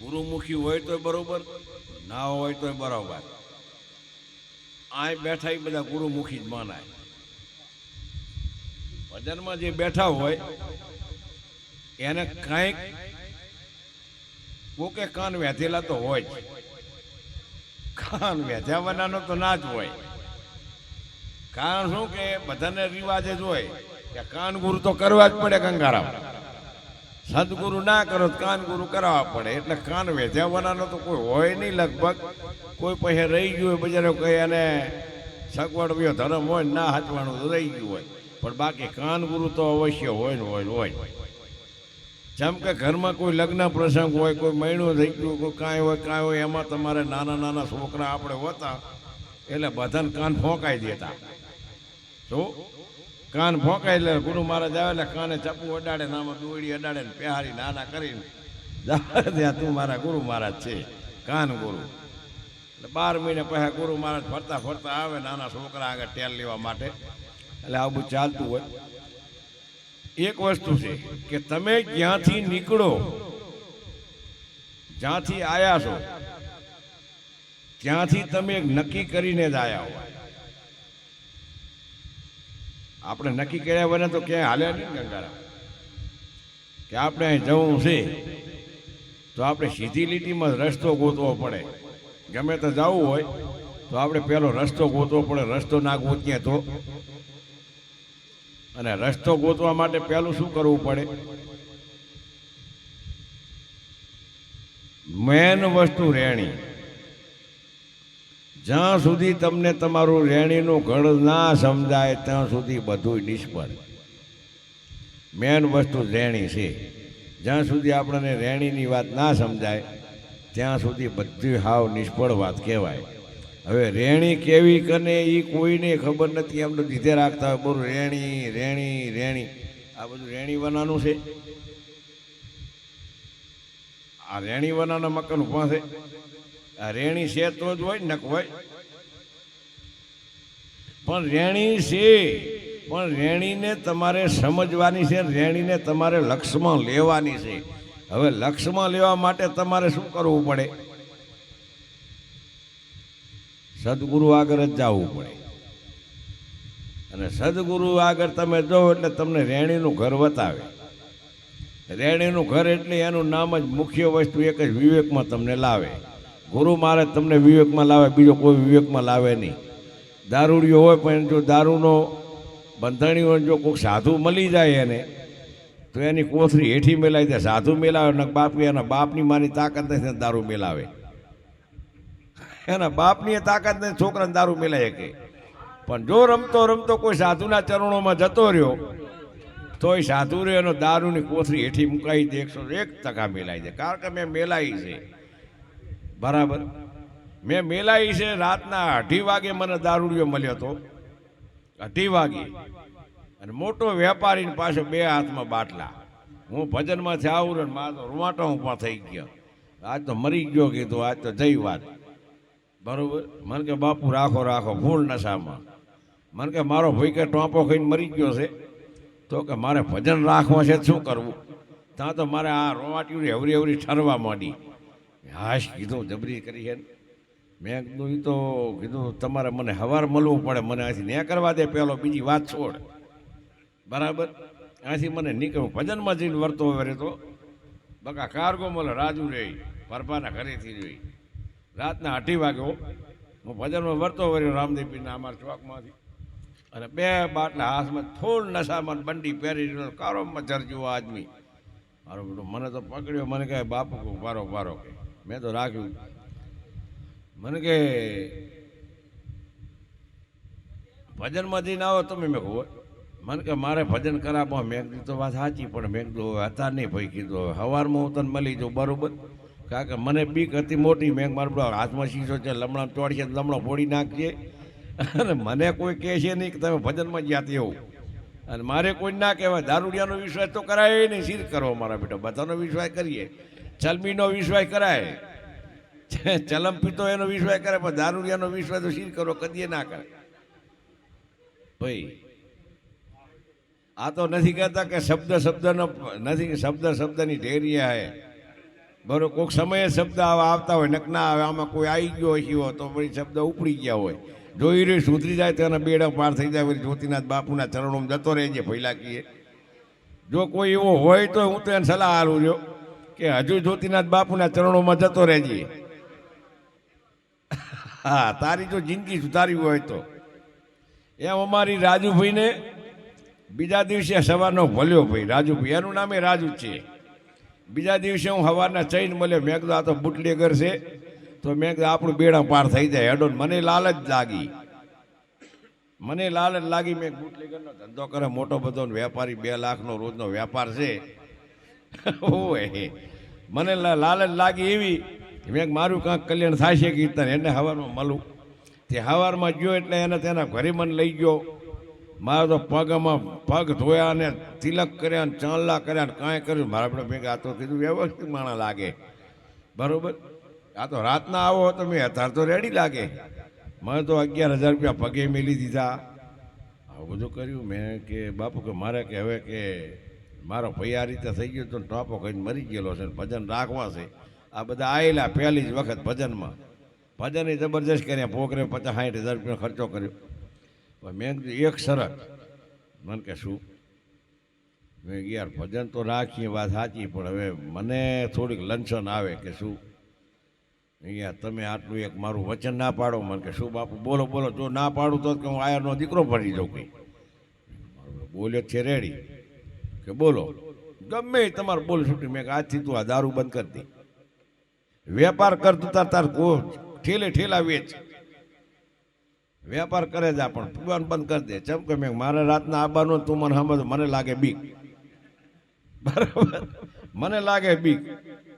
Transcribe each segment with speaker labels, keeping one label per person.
Speaker 1: ગુરુમુખી હોય તોય બરોબર, ના હોય તોય બરાબર. આ બેઠા બધા ગુરુમુખી જ માનાય. ભજનમાં જે બેઠા હોય, એને કાંઈક કોકે કાન વેધેલા તો હોય જ. કાન વેધ્યાવાનાનો તો ના જ હોય. કારણ શું કે બધાને રિવાજ જ હોય કે કાન ગુરુ તો કરવા જ પડે કંગારામ. સદગુરુ ના કરો કાન ગુરુ કરાવવા પડે. એટલે કાન વેધ્યાવાનાનો તો કોઈ હોય નહીં લગભગ. કોઈ પછી રહી ગયું હોય, બજારે કોઈ એને સગવડ ધર્મ હોય, ના હાચવાનું તો રહી ગયું હોય. પણ બાકી કાન ગુરુ તો અવશ્ય હોય ને હોય હોય. જેમ કે ઘરમાં કોઈ લગ્ન પ્રસંગ હોય, કોઈ મહિનો થઈ ગયું, કોઈ કાંઈ હોય કાંઈ હોય, એમાં તમારે નાના નાના છોકરા આપણે હોતા, એટલે બધાને કાન ફોંકાઈ દેતા. જો કાન ફોંકાઈ એટલે ગુરુ મહારાજ આવે એટલે કાને ચપ્પુ અડાડે ને આમાં દોડી અડાડે ને પહેરી નાના કરીને. ત્યાં તું મારા ગુરુ મહારાજ છે. કાન ગુરુ. એટલે બાર મહિને પછી ગુરુ મહારાજ ફરતા ફરતા આવે નાના છોકરા આગળ ટેલ લેવા માટે. એટલે આવું ચાલતું હોય. એક વસ્તુ છે કે તમે જ્યાંથી નીકળો, જ્યાંથી આયા છો, ત્યાંથી તમે નક્કી કરીને જ આયા હોય આપણે નક્કી કર્યા વગર તો ક્યાંય હાલ્યા નહીં ને ગંગારામ કે આપણે અહીં જવું છે, તો આપણે સીધી લીટીમાં રસ્તો ગોતવો પડે. ગમે તો જવું હોય, તો આપણે પહેલો રસ્તો ગોતવો પડે, રસ્તો ના ગોતીએ તો. અને રસ્તો ગોતવા માટે પહેલું શું કરવું પડે? મેન વસ્તુ રેણી જ્યાં સુધી તમને તમારું રેણીનું ઘડ ના સમજાય, ત્યાં સુધી બધું નિષ્ફળ. મેન વસ્તુ રેણી છે. જ્યાં સુધી આપણને રેણીની વાત ના સમજાય, ત્યાં સુધી બધી હાવ નિષ્ફળ વાત કહેવાય. હવે રેણી કેવી કને એ કોઈને ખબર નથી એમને તો રાખતા હોય, બોલું, રેણી રેણી રેણી. આ બધું રેણી વનાનું છે? આ રેણી વનાના મકાન ઊભા આ રેણી છે તો જ હોય નક હોય. પણ રેણી છે, પણ રેણીને તમારે સમજવાની છે, રેણીને તમારે લક્ષમાં લેવાની છે. હવે લક્ષમાં લેવા માટે તમારે શું કરવું પડે? સદગુરુ આગળ જ જવું પડે. અને સદગુરુ આગળ તમે જો એટલે તમને રેણીનું ઘર બતાવે. રેણીનું ઘર એટલે એનું નામ જ મુખ્ય વસ્તુ એક જ વિવેકમાં તમને લાવે. ગુરુ મહારાજ તમને વિવેકમાં લાવે, બીજો કોઈ વિવેકમાં લાવે નહીં. દારૂડિયો હોય પણ જો દારૂનો બંધાણીઓ જો કોઈક સાધુ મળી જાય એને, તો એની કોથરી હેઠી મેલાવી દે, સાધુ મેલાવે ને બાપી એના બાપની મારી તાકાત નથી દારૂ મેલાવે. એના બાપની એ તાકાત નથી, છોકરાને દારૂ મેલાય કે પણ જો રમતો રમતો કોઈ સાધુના ચરણોમાં જતો રહ્યો તો એ સાધુ રહ્યો એનો દારૂની કોથરી હેઠી મુકાઈ દે, એકસો એક ટકા મેલાઈ દે. કારણ કે મેં મેલાઈ છે. બરાબર. મેં મેલાઈ છે, રાતના અઢી વાગે મને દારૂડિયો મળ્યો હતો અઢી વાગે. અને મોટો વેપારીની પાસે બે હાથમાં બાટલા. હું ભજનમાંથી આવું ને મારા તો રૂવાટો ઊભા થઈ ગયો. આજ તો મરી ગયો કીધું, આજ તો જઈ વાત. બરોબર? મને કે, બાપુ, રાખો રાખો ફૂલ નશામાં. મને કે, મારો ભાઈ કે ટોપો ખાઈને મરી ગયો છે. તો કે, મારે ભજન રાખવા છે, શું કરવું? ત્યાં તો મારે આ રોવાટીઓની હવરી હવરી ઠરવા માંડી. હાશ કીધું જબરી કરી છે મેં કીધું એ તો કીધું, તમારે મને હવાર મળવું પડે, મને આથી ન્યા કરવા દે પેલો, બીજી વાત છોડ. બરાબર? આથી મને નીકળું, ભજનમાં જઈને વર્તો વરે તો બકા કારગો મળે, રાજુ રે પરપાના ઘરેથી જોઈ રાતના અઢી વાગ્યો. હું ભજનમાં વર્તો વર્યો રામદેવીના અમારા ચોકમાંથી. અને બે બાટલા હાથમાં થોડ નશામાં બંડી પહેરી કારોમાં જરજો આદમી. મારો બેટો મને તો પકડ્યો, મને કહે, બાપુ બારો બારો કે મેં તો રાખ્યું. મને કે, ભજનમાંથી ના આવો તમે મેં હોય. મને કે, મારે ભજન કરાવવા મેં કીધું તો વાત સાચી, પણ મેં કીધું, હવે હતા નહીં ભાઈ. કીધું, હવે સવારમાં હું તને મળી જાઉં, બરાબર? કારણ કે મને બીક હતી મોટી, મેં મારું બધો હાથમાં શીશો છે, લમણા ચોડીએ તો લમણો ફોડી નાખજે અને મને કોઈ કહે છે નહીં કે તમે ભજનમાં જ્યાં એવું અને મારે કોઈ ના કહેવાય. દારૂડિયાનો વિશ્વાસ તો કરાય નહીં, શીર કરો મારા બેટા, બધાનો વિશ્વાસ કરીએ. ચલમીનો વિશ્વાસ કરાય. ચલમ પીતો એનો વિશ્વાસ કરે, પણ દારૂડિયાનો વિશ્વાસ તો શીર કરો, કદીએ ના કરે. ભાઈ, આ તો નથી કહેતા કે શબ્દ શબ્દનો, નથી, શબ્દ શબ્દની ઢેરી હે. બરોબર કોઈક સમયે શબ્દ આવા આવતા હોય, નક ના આવે, આમાં કોઈ આવી ગયો હોય, તો પછી શબ્દ ઉપડી ગયા હોય. જોઈ રહ્યું સુધરી જાય તો એના બેડા પાર થઈ જાય પછી જ્યોતિનાથ બાપુના ચરણોમાં જતો રહેજે પહેલા કીએ જો કોઈ એવો હોય તો હું તો એને સલાહ આલું છું. કે હજુ જ્યોતિનાથ બાપુના ચરણોમાં જતો રહેજે. હા, તારી જો જિંદગી સુધારી હોય તો. એમ અમારી રાજુભાઈને બીજા દિવસે સવારનો ભલ્યો ભાઈ, રાજુભાઈ, એનું નામે રાજુ છે. બીજા દિવસે હું સવારના ચઈને મળ્યો મેં કીધું આ તો બુટલેગર છે. તો મેં કીધું આપણું બેડા પાર થઈ જાય હેડો મને લાલચ લાગી. મને લાલચ લાગી, મેં બુટલેગરનો ધંધો કરે મોટો બધો વેપારી બે લાખનો રોજનો વેપાર છે. ઓય મને લાલચ લાગી એવી મેં મારું કાંક કલ્યાણ થાય છે કીર્તન એને હવારમાં મળું. તે હવારમાં ગયો એટલે એને તેના ઘરે મને લઈ ગયો. મારો તો પગમાં પગ ધોયા ને તિલક કર્યા ને ચાંદલા કર્યા ને કાંઈ કર્યું. મારા આપણે ભેગા તો કીધું વ્યવસ્થિત માણા લાગે. બરોબર? આ તો રાતના આવો તો મેં અત્યારે તો રેડી લાગે. મને તો અગિયાર હજાર રૂપિયા પગે મેલી દીધા. આવું બધું કર્યું. મેં કે, બાપુ, કે મારે કે હવે કે મારો ભાઈ આ રીતે થઈ ગયો તો ટોપો કહીને મરી ગયેલો છે ભજન રાખવા છે. આ બધા આવેલા પહેલી જ વખત ભજનમાં. ભજન જબરજસ્ત કર્યા પોકરે પચાસ સાઠ હજાર રૂપિયા ખર્ચો કર્યો. પણ મેં કીધું, એક શરત. મને કે, શું? મેં યાર, ભજન તો રાખીએ, વાત સાચી, પણ હવે મને થોડીક લંચન આવે કે શું? અહીંયા તમે આટલું એક મારું વચન ના પાડો. મને કે, શું બાપુ, બોલો બોલો, જો ના પાડું તો કે હું આયરનો દીકરો ભરી જાઉં કંઈ. બોલ્યો છે, રેડી. કે બોલો, ગમે તમારે બોલ છૂટી મેં આજથી તું આ દારૂ બંધ કરી દે. વેપાર કરતું તાર તાર ગો ઠેલે ઠેલા વેચ. વેપાર કરે જા પણ પીવાનું બંધ કરી દે. ચમ કે મેં મારે રાતના આવવાનું તું મને સમજ મને લાગે બીક. બરાબર? મને લાગે બીક.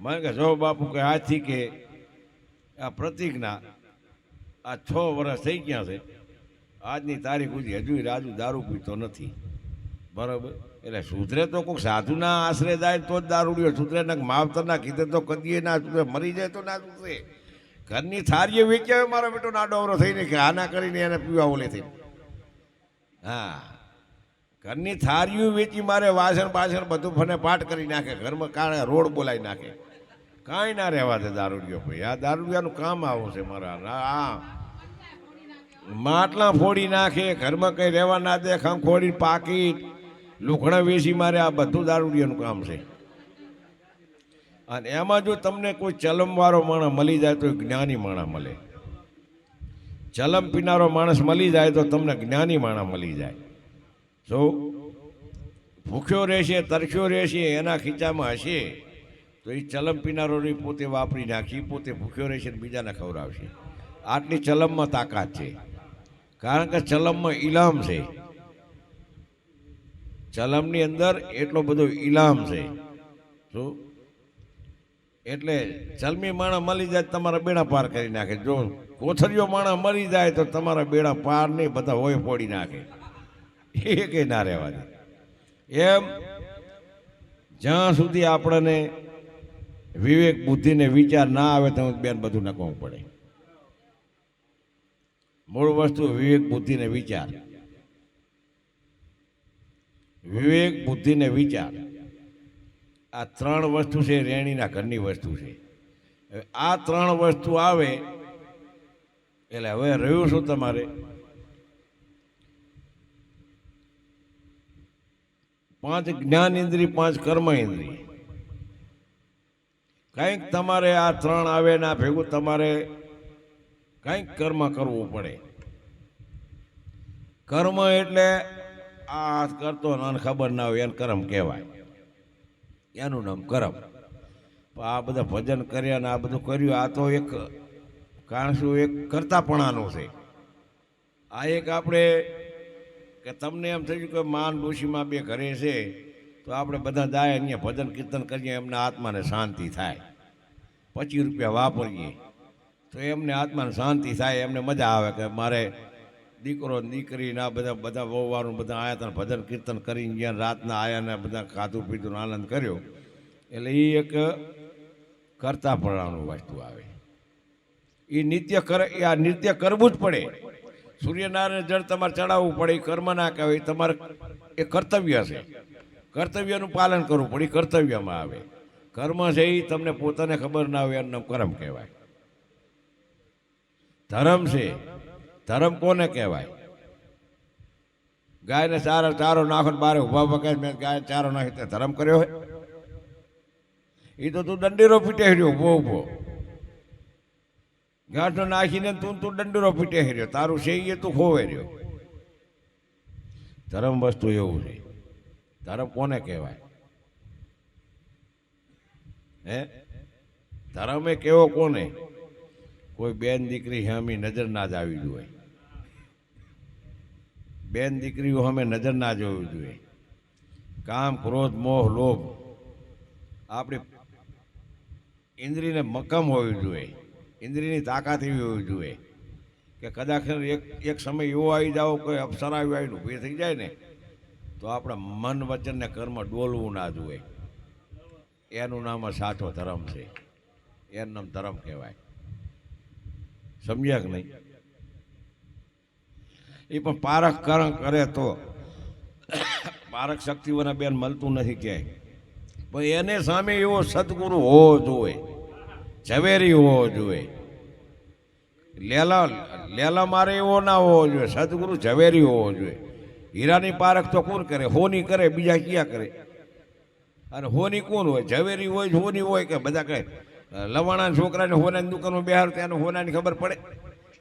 Speaker 1: મને કે, જો બાપુ, કે આથી કે આ પ્રતિજ્ઞા આ છ વર્ષ થઈ ગયા છે, આજની તારીખ સુધી હજુ રાજુ દારૂ પીતો નથી. બરાબર? એટલે સુધરે તો કોઈક સાધુના આશરે જાય તો જ દારૂડિયો સુધરે ને માવતરના કીધે તો કદીએ ના સુધરે. મરી જાય તો ના સુધરે. ઘરની થારીએ વેચ્યા હોય મારો બેટો નાડો અવરો થઈને કે આના કરીને એને પીવા ઓલે થઈને હા. ઘરની થારીઓ વેચી મારે વાસણ પાછળ બધું ફને પાટ કરી નાખે. ઘરમાં કાણે રોડ બોલાવી નાખે. કાંઈ ના રહેવા દે દારૂડિયો ભાઈ. આ દારૂડિયાનું કામ આવું છે મારા. આ માટલા ફોડી નાખે. ઘરમાં કંઈ રહેવા ના દે. ખંખોડી, પાકીટ લુખણા વેચી મારે આ બધું દારૂડિયાનું કામ છે. અને એમાં જો તમને કોઈ ચલમવાળો માણસ મળી જાય તો એ જ્ઞાની માણસ મળે. ચલમ પીનારો માણસ મળી જાય તો તમને જ્ઞાની માણસ મળી જાય. જો ભૂખ્યો રહેશે તરખ્યો રહેશે, એના ખીચામાં હશે, તો એ ચલમ પીનારોની પોતે વાપરી નાખી પોતે ભૂખ્યો રહેશે બીજાને ખવડાવશે. આટલી ચલમમાં તાકાત છે. કારણ કે ચલમમાં ઇલામ છે. ચલમની અંદર એટલો બધો ઇલામ છે. શું એટલે ચલમી માણસ મળી જાય તમારા બેડા પાર કરી નાખે. જો કોથરીઓ માણસ મરી જાય તો તમારા બેડા પાર નહીં, બધા હોય ફોડી નાખે. એ કંઈ ના રહેવા દે. એમ જ્યાં સુધી આપણને વિવેક બુદ્ધિને વિચાર ના આવે તો બેન બધું નકવું પડે. મૂળ વસ્તુ વિવેક બુદ્ધિને વિચાર. વિવેક બુદ્ધિને વિચાર. આ ત્રણ વસ્તુ છે, રેણીના ઘરની વસ્તુ છે. હવે આ ત્રણ વસ્તુ આવે, એટલે હવે રહ્યું શું તમારે? પાંચ જ્ઞાન ઇન્દ્રિય, પાંચ કર્મ ઇન્દ્રિય. કંઈક તમારે આ ત્રણ આવે ને ભેગું તમારે કંઈક કર્મ કરવું પડે. કર્મ એટલે આ કરતો ને ખબર ના હોય, એને કરમ કહેવાય. એનું નામ કરમ. આ બધા ભજન કર્યા ને આ બધું કર્યું, આ તો એક કારણ શું, એક કરતાપણાનું છે. આ એક આપણે કે તમને એમ થયું કે માન ડોશીમાં બે ઘરે છે, તો આપણે બધા જાય અહીંયા ભજન કીર્તન કરીએ, એમને આત્માને શાંતિ થાય. પચીસ રૂપિયા વાપરીએ, તો એમને આત્માને શાંતિ થાય, એમને મજા આવે કે મારે દીકરો દીકરી ને બધા બધા વહુવારું બધા આવ્યા હતા ભજન, કીર્તન કરીને ગયા, રાતના આવ્યા ને બધા ખાધું પીધું આનંદ કર્યો. એટલે એ એક કરતાપણાનું વસ્તુ આવે. એ નિત્ય કરે એ આ નિત્ય કરવું જ પડે. સૂર્યનારાયણ જળ તમારે ચડાવવું પડે એ કર્મ ના કહેવાય તમારે એ કર્તવ્ય છે. કર્તવ્યનું પાલન કરવું પડે એ કર્તવ્યમાં આવે. કર્મ છે એ તમને પોતાને ખબર ના હોય, એનું કર્મ કહેવાય. ધર્મ છે ધર્મ કોને કહેવાય? ગાયને ચારો ચારો નાખો બારે ઊભા પકાય મેં ગાય ચારો નાખી તે ધર્મ કર્યો હોય. એ તો તું દંડીરો પીટે હેર્યો ઊભો ઊભો ગાંઠો નાખીને તું તું દંડીરો પીટે હેર્યો તારું છે એ તું ખોવે રહ્યો. ધર્મ વસ્તુ એવું છે. ધર્મ કોને કહેવાય? હે? ધર્મ એ કેવો કોને? કોઈ બેન દીકરી સામે નજર ના જ આવી જોઈએ બેન દીકરીઓ અમે નજર ના જોવી જોઈએ. કામ, ક્રોધ, મોહ, લોભ આપણી ઇન્દ્રિયને મક્કમ હોવી જોઈએ. ઇન્દ્રિયની તાકાત એવી હોવી જોઈએ કે કદાચ એક એક સમય એવો આવી જાવ, કોઈ અપ્સરા આવી આવીને ઊભી થઈ જાય ને, તો આપણા મન વચનને કર્મ ડોલવું ના જોઈએ. એનું નામ સાચો ધર્મ છે. એનું નામ ધર્મ કહેવાય. સમજ્યા કે નહીં? એ પણ પારખ કરણ કરે તો. પારખ શક્તિઓના બેન મળતું નથી ક્યાંય પણ એને સામે એવો સદગુરુ હોવો જોઈએ. ઝવેરી હોવો જોઈએ. લેલા લેલા મારે એવો ના હોવો જોઈએ. સદગુરુ ઝવેરી હોવો જોઈએ. હીરાની પારખ તો કોણ કરે? હોની કરે, બીજા ક્યાં કરે? અને હોની કોણ હોય? ઝવેરી હોય, હોની હોય કે બધા કહે લવાણા છોકરાને હોનાની દુકાનમાં બેહાર ત્યાં હોનાની ખબર પડે.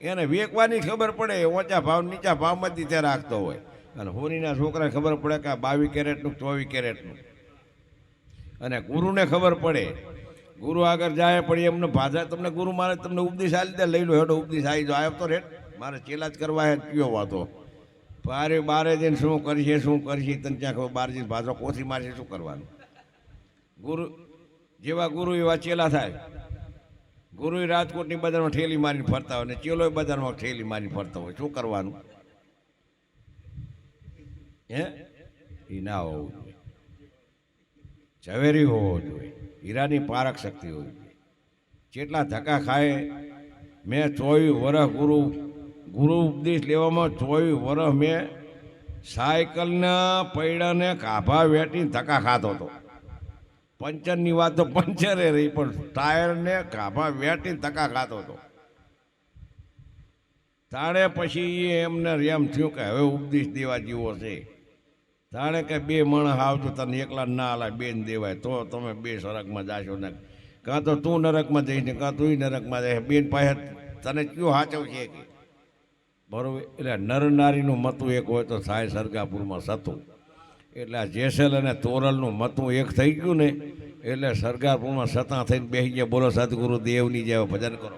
Speaker 1: એને વેકવાની ખબર પડે ઊંચા ભાવ, નીચા ભાવમાંથી ત્યાં રાખતો હોય. અને હોરીના છોકરાને ખબર પડે કે આ બાવીસ કેરેટનું ચોવીસ કેરેટનું. અને ગુરુને ખબર પડે. ગુરુ આગળ જાય પણ એમને ભાષા તમને, ગુરુ મારે તમને ઉપદેશ આ રીતે લઈ લો, હેડો, ઉપદેશ આવી જો આવ્યો તો રેટ મારે ચેલા જ કરવા હે કયો વાતો. બારે બારે જઈને શું કરશે શું કરશે, તને ત્યાં ખબર? બાર જઈને ભાષા કોથી મારશે, શું કરવાનું? ગુરુ, જેવા ગુરુ એવા ચેલા થાય. ગુરુ રાજકોટની બજારમાં ઠેલી મારીને ફરતા હોય ને ચેલો બજારમાં ઠેલી મારીને ફરતા હોય. શું કરવાનું? હે? એ ના હોવું જોઈએ. ઝવેરી હોવો જોઈએ. હીરાની પારક શક્તિ હોવી જોઈએ. જેટલા ધક્કા ખાય, મેં ચોવીસ વર્ષ ગુરુ ગુરુ ઉપદેશ લેવામાં ચોવીસ વર્ષ મેં સાયકલના પૈડાને કાભા વેટીને ધક્કા ખાતો હતો. પંચરની વાત તો પંચરે રહી, પણ ટાયરને ગાભા વેટીને ધક્કા ખાતો હતો તાણે પછી એમને એમ થયું કે હવે ઉપદેશ દેવા જેવો છે. તાણે કે બે માણસ આવજો તને એકલા ના હાલા બેન દેવાય, તો તમે બે સડકમાં જાશો ને. કાં તો તું નરકમાં જઈશ ને કાં તું નરકમાં જાય બેન પાસે તને કયું સાચવ છે કે? બરોબર, એટલે નર નારીનું મતું એક હોય તો સાય સરગાપુરમાં સતું. એટલે આ જેસલ અને તોરલનું મતું એક થઈ ગયું ને, એટલે સરગારપુરમાં સતા થઈને બેસી ગયા, બોલો સદગુરુ દેવની જેવા ભજન કરો.